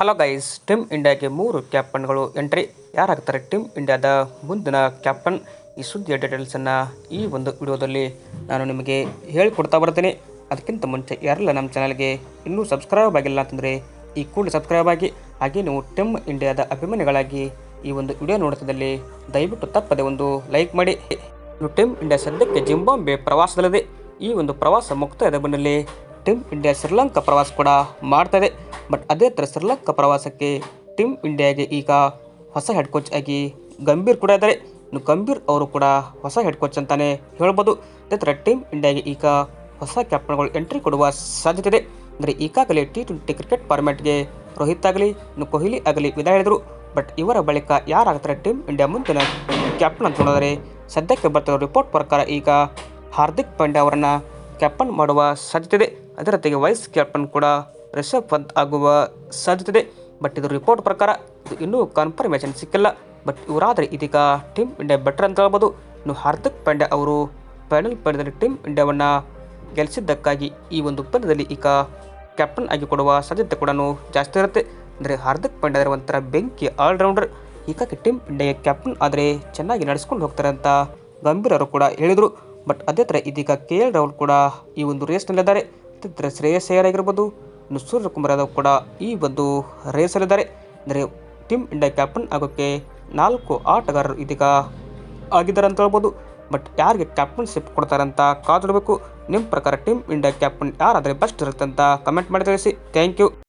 Hello guys, team ಇಂಡಿಯಾಗೆ ಮೂರು ಕ್ಯಾಪ್ಟನ್ಗಳು entry. ಯಾರಾಗ್ತಾರೆ team ಇಂಡಿಯಾದ ಮುಂದಿನ ಕ್ಯಾಪ್ಟನ್? ಈ ಸುದ್ದಿಯ ಡೀಟೇಲ್ಸನ್ನು ಈ ಒಂದು ವಿಡಿಯೋದಲ್ಲಿ ನಾನು ನಿಮಗೆ ಹೇಳಿಕೊಡ್ತಾ ಬರ್ತೀನಿ. ಅದಕ್ಕಿಂತ ಮುಂಚೆ ಯಾರೆಲ್ಲ ನಮ್ಮ ಚಾನಲ್ಗೆ ಇನ್ನೂ ಸಬ್ಸ್ಕ್ರೈಬ್ ಆಗಿಲ್ಲ ಅಂತಂದರೆ ಈ ಕೂಡಲೇ ಸಬ್ಸ್ಕ್ರೈಬ್ ಆಗಿ, ಹಾಗೆ ನೀವು ಟೀಮ್ ಇಂಡಿಯಾದ ಅಭಿಮಾನಿಗಳಾಗಿ ಈ ಒಂದು ವಿಡಿಯೋ ನೋಡ್ತಿದ್ದಲ್ಲಿ ದಯವಿಟ್ಟು ತಪ್ಪದೆ ಒಂದು ಲೈಕ್ ಮಾಡಿ. ಟೀಮ್ ಇಂಡಿಯಾ ಸದ್ಯಕ್ಕೆ ಜಿಂಬಾಂಬೆ ಪ್ರವಾಸದಲ್ಲಿದೆ. ಈ ಒಂದು ಪ್ರವಾಸ ಮುಕ್ತಾಯದ ಬೆನ್ನಲ್ಲಿ ಟೀಮ್ ಇಂಡಿಯಾ ಶ್ರೀಲಂಕಾ ಪ್ರವಾಸ ಕೂಡ ಮಾಡ್ತಾ ಇದೆ. ಬಟ್ ಅದೇ ಥರ ಶ್ರೀಲಂಕಾ ಪ್ರವಾಸಕ್ಕೆ ಟೀಮ್ ಇಂಡಿಯಾಗೆ ಈಗ ಹೊಸ ಹೆಡ್ ಕೋಚ್ ಆಗಿ ಗಂಭೀರ್ ಕೂಡ ಇದ್ದಾರೆ ಇನ್ನು ಗಂಭೀರ್ ಅವರು ಕೂಡ ಹೊಸ ಹೆಡ್ ಕೋಚ್ ಅಂತಾನೆ ಹೇಳ್ಬೋದು. ಅದೇ ಥರ ಟೀಮ್ ಇಂಡಿಯಾಗೆ ಈಗ ಹೊಸ ಕ್ಯಾಪ್ಟನ್ಗಳು ಎಂಟ್ರಿ ಕೊಡುವ ಸಾಧ್ಯತೆ ಇದೆ. ಅಂದರೆ ಈಗಾಗಲೇ ಟಿ ಟ್ವೆಂಟಿ ಕ್ರಿಕೆಟ್ ಫಾರ್ಮ್ಯಾಟ್ಗೆ ರೋಹಿತ್ ಆಗಲಿ, ಇನ್ನು ಕೊಹ್ಲಿ ಆಗಲಿ ವಿದಾಯ ಹೇಳಿದರು. ಬಟ್ ಇವರ ಬಳಿಕ ಯಾರಾಗ್ತಾರೆ ಟೀಮ್ ಇಂಡಿಯಾ ಮುಂದಿನ ಕ್ಯಾಪ್ಟನ್ ಅಂತ ನೋಡಿದರೆ ಸದ್ಯಕ್ಕೆ ಬರ್ತಿರೋ ರಿಪೋರ್ಟ್ ಪ್ರಕಾರ ಈಗ ಹಾರ್ದಿಕ್ ಪಾಂಡ್ಯ ಅವರನ್ನು ಕ್ಯಾಪ್ಟನ್ ಮಾಡುವ ಸಾಧ್ಯತೆ ಇದೆ. ಅದರ ಜೊತೆಗೆ ವೈಸ್ ಕ್ಯಾಪ್ಟನ್ ಕೂಡ ರಿಷಬ್ ಪಂತ್ ಆಗುವ ಸಾಧ್ಯತೆ ಇದೆ ಬಟ್ ಇದು ರಿಪೋರ್ಟ್ ಪ್ರಕಾರ ಇನ್ನೂ ಕನ್ಫರ್ಮೇಷನ್ ಸಿಕ್ಕಿಲ್ಲ. ಬಟ್ ಇವರಾದರೆ ಇದೀಗ ಟೀಮ್ ಇಂಡಿಯಾ ಬೆಟರ್ ಅಂತ ಹೇಳ್ಬೋದು. ಇನ್ನು ಹಾರ್ದಿಕ್ ಪಾಂಡ್ಯ ಅವರು ಫೈನಲ್ ಪಂದ್ಯದಲ್ಲಿ ಟೀಮ್ ಇಂಡಿಯಾವನ್ನು ಗೆಲ್ಲಿಸಿದ್ದಕ್ಕಾಗಿ ಈ ಒಂದು ಪಂದ್ಯದಲ್ಲಿ ಈಗ ಕ್ಯಾಪ್ಟನ್ ಆಗಿ ಕೊಡುವ ಸಾಧ್ಯತೆ ಕೂಡ ಜಾಸ್ತಿ ಇರುತ್ತೆ. ಅಂದರೆ ಹಾರ್ದಿಕ್ ಪಾಂಡ್ಯ ಒಂಥರ ಬೆಂಕಿ ಆಲ್ರೌಂಡರ್ ಹೀಗಾಗಿ ಟೀಮ್ ಇಂಡಿಯಾ ಕ್ಯಾಪ್ಟನ್ ಆದರೆ ಚೆನ್ನಾಗಿ ನಡೆಸ್ಕೊಂಡು ಹೋಗ್ತಾರೆ ಅಂತ ಗಂಭೀರ್ ಅವರು ಕೂಡ ಹೇಳಿದರು. ಬಟ್ ಅದೇ ಥರ ಇದೀಗ ಕೆ ಎಲ್ ರಾಹುಲ್ ಕೂಡ ಈ ಒಂದು ರೇಸ್ನಲ್ಲಿದ್ದಾರೆ ಅದೇ ಥರ ಶ್ರೇಯಸ್ ಅಯ್ಯರ್ ಆಗಿರ್ಬೋದು ಇನ್ನು ಸೂರ್ಯಕುಮಾರ್ ಯಾದವ್ ಕೂಡ ಈ ಒಂದು ರೇಸಲ್ಲಿದ್ದಾರೆ. ಅಂದರೆ ಟೀಮ್ ಇಂಡಿಯಾ ಕ್ಯಾಪ್ಟನ್ ಆಗೋಕ್ಕೆ ನಾಲ್ಕು ಆಟಗಾರರು ಇದೀಗ ಆಗಿದ್ದಾರೆ ಅಂತ ಹೇಳ್ಬೋದು. ಬಟ್ ಯಾರಿಗೆ ಕ್ಯಾಪ್ಟನ್ಶಿಪ್ ಕೊಡ್ತಾರೆ ಅಂತ ಕಾದಿಡಬೇಕು ನಿಮ್ಮ ಪ್ರಕಾರ ಟೀಮ್ ಇಂಡಿಯಾ ಕ್ಯಾಪ್ಟನ್ ಯಾರಾದರೆ ಬೆಸ್ಟ್ ಇರುತ್ತೆ ಅಂತ ಕಮೆಂಟ್ ಮಾಡಿ ತಿಳಿಸಿ. Thank you.